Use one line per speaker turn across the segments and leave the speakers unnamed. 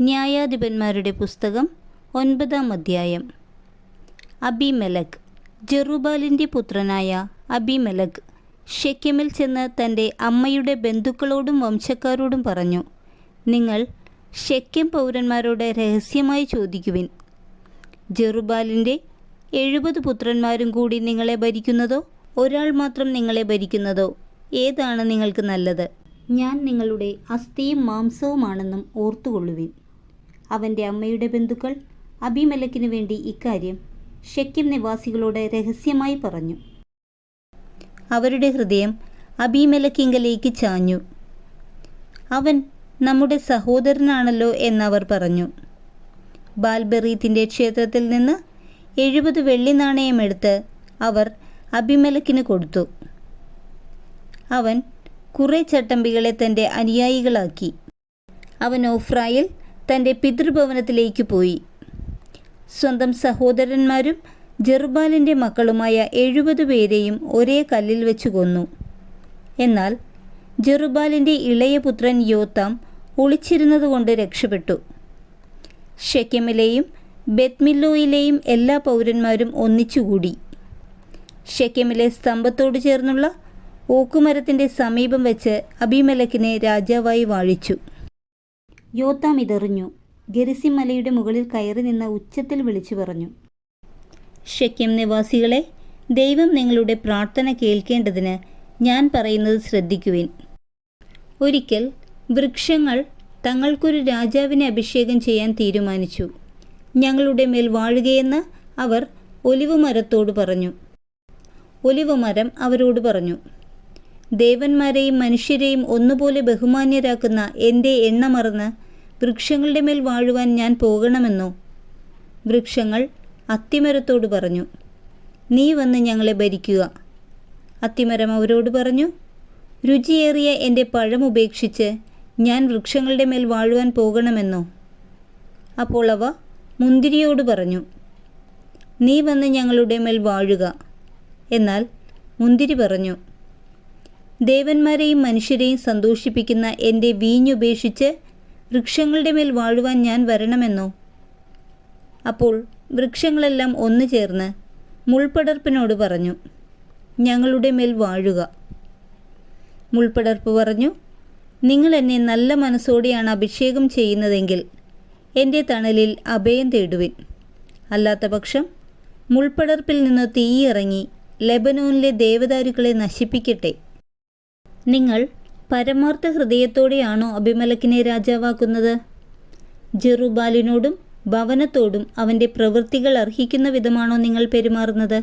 ന്യായാധിപന്മാരുടെ പുസ്തകം ഒൻപതാം അധ്യായം. അബിമെലക് ജെറുബാലിന്റെ പുത്രനായ അബിമെലക് ഷെക്കിമിൽ ചെന്ന് തന്റെ അമ്മയുടെ ബന്ധുക്കളോടും വംശക്കാരോടും പറഞ്ഞു നിങ്ങൾ ഷെക്കിം പൗരന്മാരോട് രഹസ്യമായി ചോദിക്കുവിൻ. ജെറുബാലിന്റെ എഴുപത് പുത്രന്മാരും കൂടി നിങ്ങളെ ഭരിക്കുന്നതോ ഒരാൾ മാത്രം നിങ്ങളെ ഭരിക്കുന്നതോ ഏതാണ് നിങ്ങൾക്ക് നല്ലത്? ഞാൻ നിങ്ങളുടെ അസ്ഥിയും മാംസവുമാണെന്നും ഓർത്തുകൊള്ളുവിൻ. അവന്റെ അമ്മയുടെ ബന്ധുക്കൾ അബിമലക്കിനു വേണ്ടി ഇക്കാര്യം ഷെക്കിം നിവാസികളോട് രഹസ്യമായി പറഞ്ഞു. അവരുടെ ഹൃദയം അബിമലക്കിങ്കലേക്ക് ചാഞ്ഞു. അവൻ നമ്മുടെ സഹോദരനാണല്ലോ എന്നവർ പറഞ്ഞു. ബാൽബെറീത്തിന്റെ ക്ഷേത്രത്തിൽ നിന്ന് എഴുപത് വെള്ളി നാണയമെടുത്ത് അവർ അബിമലക്കിന് കൊടുത്തു. അവൻ കുറേ ചട്ടമ്പികളെ തന്റെ അനുയായികളാക്കി. അവൻ ഓഫ്രായിൽ തന്റെ പിതൃഭവനത്തിലേക്ക് പോയി. സ്വന്തം സഹോദരന്മാരും ജെർബാലിന്റെ മക്കളുമായ എഴുപത് പേരെയും ഒരേ കല്ലിൽ വെച്ച് കൊന്നു. എന്നാൽ ജെറുബാലിന്റെ ഇളയ പുത്രൻ യോത്താം ഒളിച്ചിരുന്നതുകൊണ്ട് രക്ഷപ്പെട്ടു. ഷെക്കെമിലെയും ബെത്മില്ലോയിലെയും എല്ലാ പൗരന്മാരും ഒന്നിച്ചുകൂടി. ഷെക്കെമിലെ സ്തംഭത്തോട് ചേർന്നുള്ള ഓക്കുമരത്തിന്റെ സമീപം വെച്ച് അബിമലക്കിനെ രാജാവായി വാഴിച്ചു. യോത്താം ഇതെറിഞ്ഞു. ഗരിസിമലയുടെ മുകളിൽ കയറി നിന്ന ഉച്ചത്തിൽ വിളിച്ചു പറഞ്ഞു ഷെക്യം നിവാസികളെ ദൈവം നിങ്ങളുടെ പ്രാർത്ഥന കേൾക്കേണ്ടതിന് ഞാൻ പറയുന്നത് ശ്രദ്ധിക്കുവിൻ. ഒരിക്കൽ വൃക്ഷങ്ങൾ തങ്ങൾക്കൊരു രാജാവിനെ അഭിഷേകം ചെയ്യാൻ തീരുമാനിച്ചു. ഞങ്ങളുടെ മേൽ വാഴുകയെന്ന് അവർ ഒലിവ് മരത്തോട് പറഞ്ഞു. ഒലിവ് മരം അവരോട് പറഞ്ഞു ദേവന്മാരെയും മനുഷ്യരെയും ഒന്നുപോലെ ബഹുമാന്യരാക്കുന്ന എന്റെ എണ്ണ മറന്ന് വൃക്ഷങ്ങളുടെ മേൽ വാഴുവാൻ ഞാൻ പോകണമെന്നോ? വൃക്ഷങ്ങൾ അത്തിമരത്തോട് പറഞ്ഞു നീ വന്ന് ഞങ്ങളെ ഭരിക്കുക. അത്തിമരം അവരോട് പറഞ്ഞു രുചിയേറിയ എന്റെ പഴം ഉപേക്ഷിച്ച് ഞാൻ വൃക്ഷങ്ങളുടെ മേൽ വാഴുവാൻ പോകണമെന്നോ? അപ്പോൾ അവ മുന്തിരിയോട് പറഞ്ഞു നീ വന്ന് ഞങ്ങളുടെ മേൽ വാഴുക. എന്നാൽ മുന്തിരി പറഞ്ഞു ദേവന്മാരെയും മനുഷ്യരെയും സന്തോഷിപ്പിക്കുന്ന എന്റെ വീഞ്ഞുപേക്ഷിച്ച് വൃക്ഷങ്ങളുടെ മേൽ വാഴുവാൻ ഞാൻ വരണമെന്നോ? അപ്പോൾ വൃക്ഷങ്ങളെല്ലാം ഒന്നു ചേർന്ന് മുൾപ്പടർപ്പിനോട് പറഞ്ഞു ഞങ്ങളുടെ മേൽ വാഴുക. മുൾപ്പടർപ്പ് പറഞ്ഞു നിങ്ങൾ എന്നെ നല്ല മനസ്സോടെയാണ് അഭിഷേകം ചെയ്യുന്നതെങ്കിൽ എന്റെ തണലിൽ അഭയം തേടുവിൻ. അല്ലാത്ത പക്ഷം മുൾപ്പടർപ്പിൽ നിന്ന് തീയിറങ്ങി ലെബനോനിലെ ദേവദാരുക്കളെ നശിപ്പിക്കട്ടെ. നിങ്ങൾ പരമാർത്ഥ ഹൃദയത്തോടെയാണോ അഭിമലക്കിനെ രാജാവാക്കുന്നത്? ജെറുബാലിനോടും ഭവനത്തോടും അവന്റെ പ്രവൃത്തികൾ അർഹിക്കുന്ന വിധമാണോ നിങ്ങൾ പെരുമാറുന്നത്?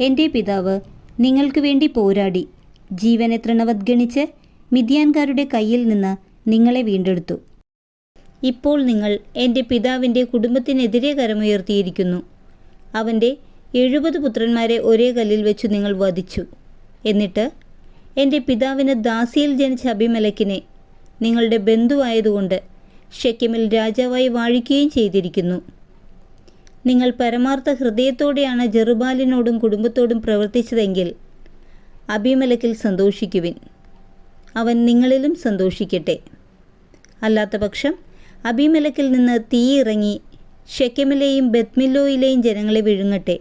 എന്റെ പിതാവ് നിങ്ങൾക്ക് വേണ്ടി പോരാടി. ജീവനെ തൃണവദ്ഗണിച്ച് മിഥ്യാൻകാരുടെ കയ്യിൽ നിന്ന് നിങ്ങളെ വീണ്ടെടുത്തു. ഇപ്പോൾ നിങ്ങൾ എന്റെ പിതാവിന്റെ കുടുംബത്തിനെതിരെ കരമുയർത്തിയിരിക്കുന്നു. അവന്റെ എഴുപത് പുത്രന്മാരെ ഒരേ കല്ലിൽ വെച്ച് നിങ്ങൾ വധിച്ചു. എന്നിട്ട് എന്റെ പിതാവിന് ദാസിയിൽ ജനിച്ച അഭിമലക്കിനെ നിങ്ങളുടെ ബന്ധുവായതുകൊണ്ട് ഷെക്കിമിൽ രാജാവായി വാഴിക്കുകയും ചെയ്തിരിക്കുന്നു. നിങ്ങൾ പരമാർത്ഥ ഹൃദയത്തോടെയാണ് ജെറുബാലിനോടും കുടുംബത്തോടും പ്രവർത്തിച്ചതെങ്കിൽ അഭിമലക്കിൽ സന്തോഷിക്കുവിൻ. അവൻ നിങ്ങളിലും സന്തോഷിക്കട്ടെ. അല്ലാത്ത പക്ഷം അഭിമലക്കിൽ നിന്ന് തീയിറങ്ങി ഷെക്കെമിലെയും ബത്മില്ലോയിലെയും ജനങ്ങളെ വിഴുങ്ങട്ടെ.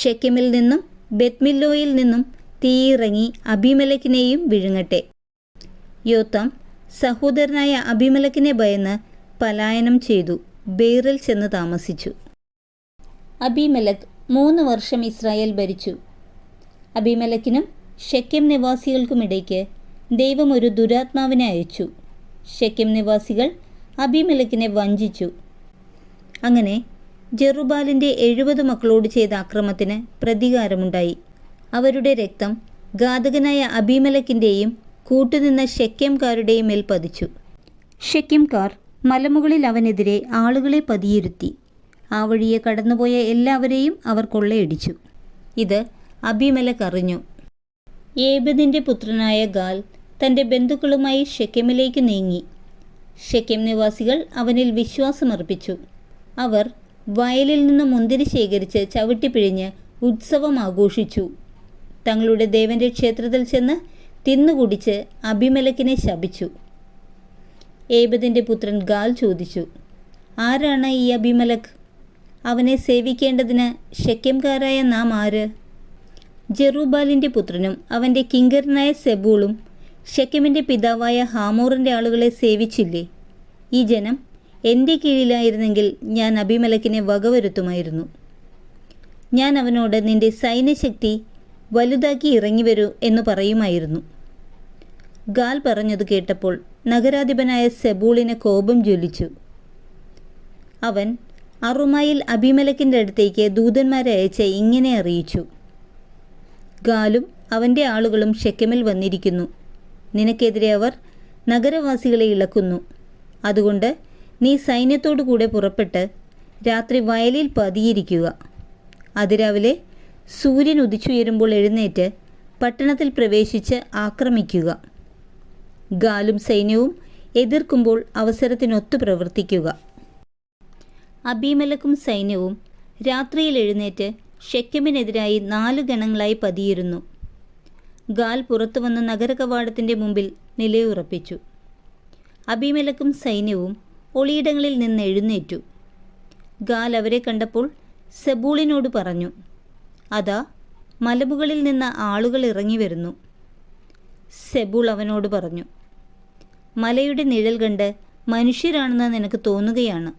ഷെക്കെമിൽ നിന്നും ബത്മില്ലോയിൽ നിന്നും തീയിറങ്ങി അഭിമലക്കിനെയും വിഴുങ്ങട്ടെ. യോത്താം സഹോദരനായ അഭിമലക്കിനെ ഭയന്ന് പലായനം ചെയ്തു. ബെയ്റിൽ ചെന്ന് താമസിച്ചു. അബിമലക് മൂന്ന് വർഷം ഇസ്രായേൽ ഭരിച്ചു. അബിമലക്കിനും ഷെക്യം നിവാസികൾക്കുമിടയ്ക്ക് ദൈവം ഒരു ദുരാത്മാവിനെ അയച്ചു. ഷെക്യം നിവാസികൾ അബിമലക്കിനെ വഞ്ചിച്ചു. അങ്ങനെ ജെറുബാലിന്റെ എഴുപത് മക്കളോട് ചെയ്ത അക്രമത്തിന് പ്രതികാരമുണ്ടായി. അവരുടെ രക്തം ഘാതകനായ അഭിമലക്കിന്റെയും കൂട്ടുനിന്ന ഷെക്യംകാരുടെയും മേൽ പതിച്ചു. ഷെക്യംകാർ മലമുകളിൽ അവനെതിരെ ആളുകളെ പതിയിരുത്തി. ആ വഴിയെ കടന്നുപോയ എല്ലാവരെയും അവർ കൊള്ളയടിച്ചു. ഇത് അബിമലക് അറിഞ്ഞു. ഏബദിന്റെ പുത്രനായ ഗാൽ തന്റെ ബന്ധുക്കളുമായി ഷെക്യമിലേക്ക് നീങ്ങി. ഷെക്യം നിവാസികൾ അവനിൽ വിശ്വാസമർപ്പിച്ചു. അവർ വയലിൽ നിന്ന് മുന്തിരി ശേഖരിച്ച് ചവിട്ടിപ്പിഴിഞ്ഞ് ഉത്സവം ആഘോഷിച്ചു. തങ്ങളുടെ ദേവന്റെ ക്ഷേത്രത്തിൽ ചെന്ന് തിന്നുകുടിച്ച് അഭിമലക്കിനെ ശപിച്ചു. ഏബദിന്റെ പുത്രൻ ഗാൽ ചോദിച്ചു ആരാണ് ഈ അഭിമലക്? അവനെ സേവിക്കേണ്ടതിന് ശക്യംകാരായ നാം ആര് ജെറൂബാലിന്റെ പുത്രനും അവന്റെ കിങ്കരനായ സെബൂളും ഷെക്കമിന്റെ പിതാവായ ഹാമോറിന്റെ ആളുകളെ സേവിച്ചില്ലേ? ഈ ജനം എന്റെ കീഴിലായിരുന്നെങ്കിൽ ഞാൻ അഭിമലക്കിനെ വകവരുത്തുമായിരുന്നു. ഞാൻ അവനോട് നിന്റെ സൈന്യശക്തി വലുതാക്കി ഇറങ്ങി വരൂ എന്ന് പറയുമായിരുന്നു. ഗാൽ പറഞ്ഞത് കേട്ടപ്പോൾ നഗരാധിപനായ സെബൂളിനെ കോപം ജ്വലിച്ചു. അവൻ അറുമായിൽ അഭിമലക്കിന്റെ അടുത്തേക്ക് ദൂതന്മാരെ അയച്ച് ഇങ്ങനെ അറിയിച്ചു. ഗാലും അവന്റെ ആളുകളും ഷെക്കമിൽ വന്നിരിക്കുന്നു. നിനക്കെതിരെ അവർ നഗരവാസികളെ ഇളക്കുന്നു. അതുകൊണ്ട് നീ സൈന്യത്തോടു കൂടെ പുറപ്പെട്ട് രാത്രി വയലിൽ പതിയിരിക്കുക. അതിരാവിലെ സൂര്യൻ ഉദിച്ചുയരുമ്പോൾ എഴുന്നേറ്റ് പട്ടണത്തിൽ പ്രവേശിച്ച് ആക്രമിക്കുക. ഗാലും സൈന്യവും എതിർക്കുമ്പോൾ അവസരത്തിനൊത്തു പ്രവർത്തിക്കുക. അബീമലക്കും സൈന്യവും രാത്രിയിൽ എഴുന്നേറ്റ് ഷെക്കമിനെതിരായി നാല് ഗണങ്ങളായി പതിയിരുന്നു. ഗാൽ പുറത്തു നഗര നഗരകവാടത്തിന്റെ മുമ്പിൽ നിലയുറപ്പിച്ചു. അബീമലക്കും സൈന്യവും ഒളിയിടങ്ങളിൽ നിന്ന് എഴുന്നേറ്റു. ഗാൽ അവരെ കണ്ടപ്പോൾ സെബൂളിനോട് പറഞ്ഞു അതാ മലമുകളിൽ നിന്ന് ആളുകൾ ഇറങ്ങി വരുന്നു. സെബുൾ അവനോട് പറഞ്ഞു മലയുടെ നിഴൽ കണ്ട് മനുഷ്യരാണെന്ന് നിനക്ക് തോന്നുകയാണ്.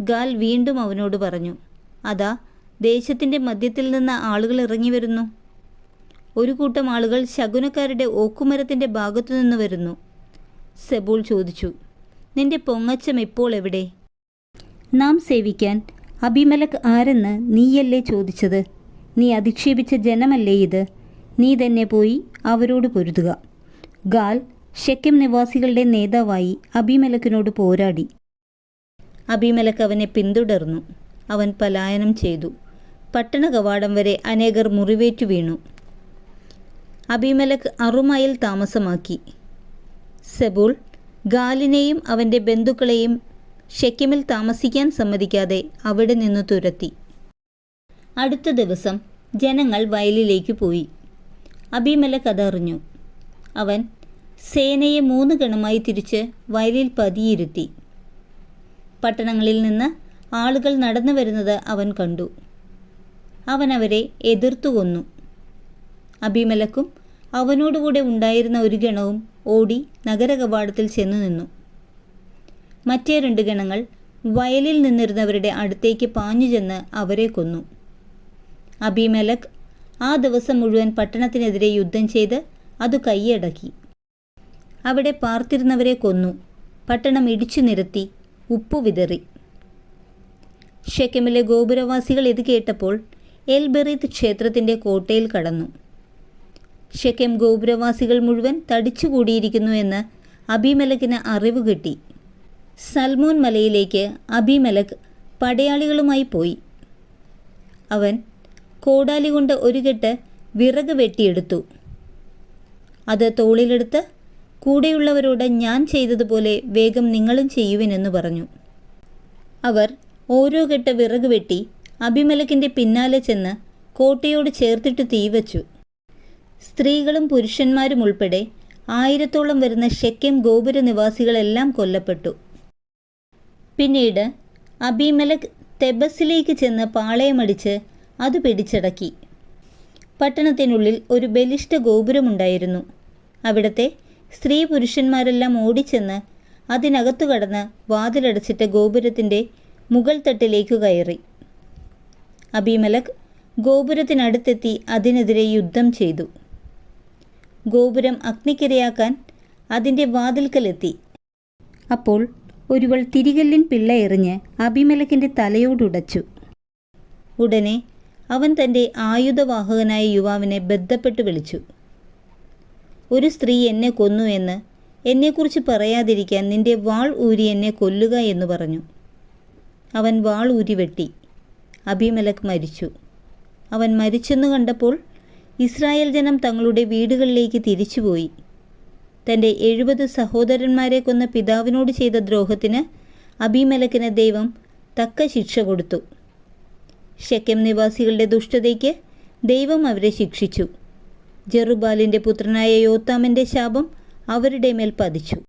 ഗാൽ വീണ്ടും അവനോട് പറഞ്ഞു അതാ ദേശത്തിന്റെ മധ്യത്തിൽ നിന്ന് ആളുകൾ ഇറങ്ങി വരുന്നു. ഒരു കൂട്ടം ആളുകൾ ശകുനക്കാരുടെ ഓക്കുമരത്തിന്റെ ഭാഗത്തു നിന്ന് വരുന്നു. സെബുൾ ചോദിച്ചു നിന്റെ പൊങ്ങച്ചം ഇപ്പോൾ എവിടെ? നാം സേവിക്കാൻ അഭിമലക് ആരെന്ന് നീയല്ലേ ചോദിച്ചത്? നീ അധിക്ഷേപിച്ച ജനമല്ലേ ഇത്? നീ തന്നെ പോയി അവരോട് പൊരുതുക. ഗാൽ ഷെക്കം നിവാസികളുടെ നേതാവായി അഭിമലക്കിനോട് പോരാടി. അഭിമലക്ക് അവനെ പിന്തുടർന്നു. അവൻ പലായനം ചെയ്തു. പട്ടണ കവാടം വരെ അനേകർ മുറിവേറ്റു വീണു. അഭിമലക്ക് അറുമയിൽ താമസമാക്കി. സെബൂൾ ഗാലിനെയും അവന്റെ ബന്ധുക്കളെയും ഷെക്കിമിൽ താമസിക്കാൻ സമ്മതിക്കാതെ അവിടെ നിന്ന് തുരത്തി. അടുത്ത ദിവസം ജനങ്ങൾ വയലിലേക്ക് പോയി. അഭിമലക്ക് അതറിഞ്ഞു. അവൻ സേനയെ മൂന്ന് ഗണമായി തിരിച്ച് വയലിൽ പതിയിരുത്തി. പട്ടണങ്ങളിൽ നിന്ന് ആളുകൾ നടന്നു വരുന്നത് അവൻ കണ്ടു. അവൻ അവരെ എതിർത്തു കൊന്നു. അഭിമലക്കും അവനോടുകൂടെ ഉണ്ടായിരുന്ന ഒരു ഗണവും ഓടി നഗരകവാടത്തിൽ ചെന്നു നിന്നു. മറ്റേ രണ്ട് ഗണങ്ങൾ വയലിൽ നിന്നിരുന്നവരുടെ അടുത്തേക്ക് പാഞ്ഞു ചെന്ന് അവരെ കൊന്നു. അബിമലക് ആ ദിവസം മുഴുവൻ പട്ടണത്തിനെതിരെ യുദ്ധം ചെയ്ത് അത് കൈയടക്കി. അവിടെ പാർത്തിരുന്നവരെ കൊന്നു. പട്ടണം ഇടിച്ചു നിരത്തി ഉപ്പു വിതറി. ഷെക്കമിലെ ഗോപുരവാസികൾ ഇത് കേട്ടപ്പോൾ എൽബെറീത്ത് ക്ഷേത്രത്തിന്റെ കോട്ടയിൽ കടന്നു. ഷെക്കം ഗോപുരവാസികൾ മുഴുവൻ തടിച്ചുകൂടിയിരിക്കുന്നു എന്ന് അബിമലക്കിന് അറിവ് കിട്ടി. സൽമോൻ മലയിലേക്ക് അബിമലക് പടയാളികളുമായി പോയി. അവൻ കോടാലി കൊണ്ട് ഒരു കെട്ട് വിറക് വെട്ടിയെടുത്തു. അത് തോളിലെടുത്ത് കൂടെയുള്ളവരോട് ഞാൻ ചെയ്തതുപോലെ വേഗം നിങ്ങളും ചെയ്യുവിനെന്ന് പറഞ്ഞു. അവർ ഓരോ കെട്ട് വിറക് വെട്ടി അഭിമലക്കിന്റെ പിന്നാലെ ചെന്ന് കോട്ടയോട് ചേർത്തിട്ട് തീവച്ചു സ്ത്രീകളും പുരുഷന്മാരും ഉൾപ്പെടെ ആയിരത്തോളം വരുന്ന ഷെക്കം ഗോപുര നിവാസികളെല്ലാം കൊല്ലപ്പെട്ടു. പിന്നീട് അബിമലക് തെബസിലേക്ക് ചെന്ന് പാളയമടിച്ച് അത് പിടിച്ചടക്കി. പട്ടണത്തിനുള്ളിൽ ഒരു ബലിഷ്ഠ ഗോപുരമുണ്ടായിരുന്നു. അവിടത്തെ സ്ത്രീ പുരുഷന്മാരെല്ലാം ഓടിച്ചെന്ന് അതിനകത്തു കടന്ന് വാതിലടച്ചിട്ട് ഗോപുരത്തിന്റെ മുകൾ തട്ടിലേക്ക് കയറി. അബിമലക് ഗോപുരത്തിനടുത്തെത്തി അതിനെതിരെ യുദ്ധം ചെയ്തു. ഗോപുരം അഗ്നിക്കിരയാക്കാൻ അതിന്റെ വാതിൽക്കലെത്തി അപ്പോൾ ഒരുവൾ തിരികല്ലിൻ പിള്ള എറിഞ്ഞ് അഭിമലക്കിന്റെ തലയോടുടച്ചു. ഉടനെ അവൻ തന്റെ ആയുധവാഹകനായ യുവാവിനെ ബന്ധപ്പെട്ട് വിളിച്ചു. ഒരു സ്ത്രീ എന്നെ കൊന്നു എന്ന് എന്നെക്കുറിച്ച് പറയാതിരിക്കാൻ നിന്റെ വാൾ ഊരി എന്നെ കൊല്ലുക എന്ന് പറഞ്ഞു. അവൻ വാൾ ഊരി വെട്ടി. അഭിമലക് മരിച്ചു. അവൻ മരിച്ചെന്ന് കണ്ടപ്പോൾ ഇസ്രായേൽ ജനം തങ്ങളുടെ വീടുകളിലേക്ക് തിരിച്ചുപോയി. തന്റെ എഴുപത് സഹോദരന്മാരെ കൊന്ന പിതാവിനോട് ചെയ്ത ദ്രോഹത്തിന് അബിമലക്കിന് ദൈവം തക്ക ശിക്ഷ കൊടുത്തു. ഷെക്കം നിവാസികളുടെ ദുഷ്ടതയ്ക്ക് ദൈവം അവരെ ശിക്ഷിച്ചു. ജെറുബാലിന്റെ പുത്രനായ യോത്താമന്റെ ശാപം അവരുടെ മേൽ പതിച്ചു.